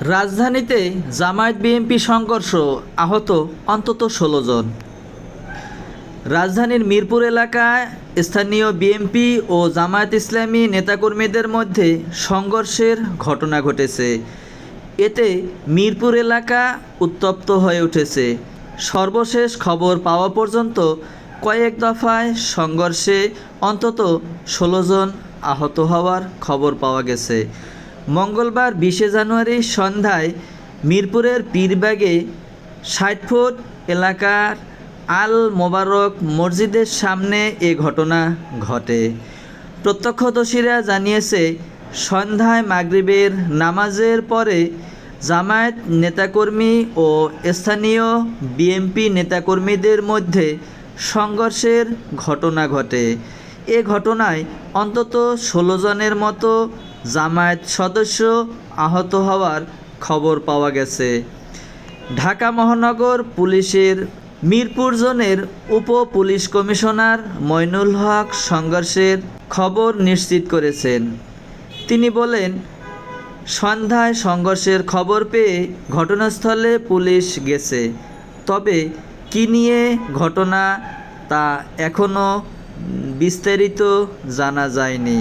রাজধানীতে জামায়াত বিএনপি সংঘর্ষ আহত অন্তত ষোলো জন। রাজধানীর মিরপুর এলাকায় স্থানীয় বিএনপি ও জামায়াত ইসলামী নেতাকর্মীদের মধ্যে সংঘর্ষের ঘটনা ঘটেছে। এতে মিরপুর এলাকা উত্তপ্ত হয়ে উঠেছে। সর্বশেষ খবর পাওয়া পর্যন্ত কয়েক দফায় সংঘর্ষে অন্তত ষোলো জন আহত হওয়ার খবর পাওয়া গেছে। মঙ্গলবার বিশে জানুয়ারি সন্ধ্যায় মিরপুরের পীরবাগে ষাট ফুট এলাকার আল মোবারক মসজিদের সামনে এ ঘটনা ঘটে। প্রত্যক্ষদর্শীরা জানিয়েছে, সন্ধ্যায় মাগরিবের নামাজের পরে জামায়াত নেতাকর্মী ও স্থানীয় বিএনপি নেতাকর্মীদের মধ্যে সংঘর্ষের ঘটনা ঘটে। এ ঘটনায় অন্তত ষোলো জনের মতো জামায়াত সদস্য আহত হওয়ার খবর পাওয়া গেছে। ঢাকা মহানগর পুলিশের মিরপুর জোনের উপ পুলিশ কমিশনার মইনুল হক সংঘর্ষের খবর নিশ্চিত করেছেন। তিনি বলেন, সন্ধ্যায় সংঘর্ষের খবর পেয়ে ঘটনাস্থলে পুলিশ গেছে। তবে কী নিয়ে ঘটনা তা এখনও বিস্তারিত জানা যায়নি।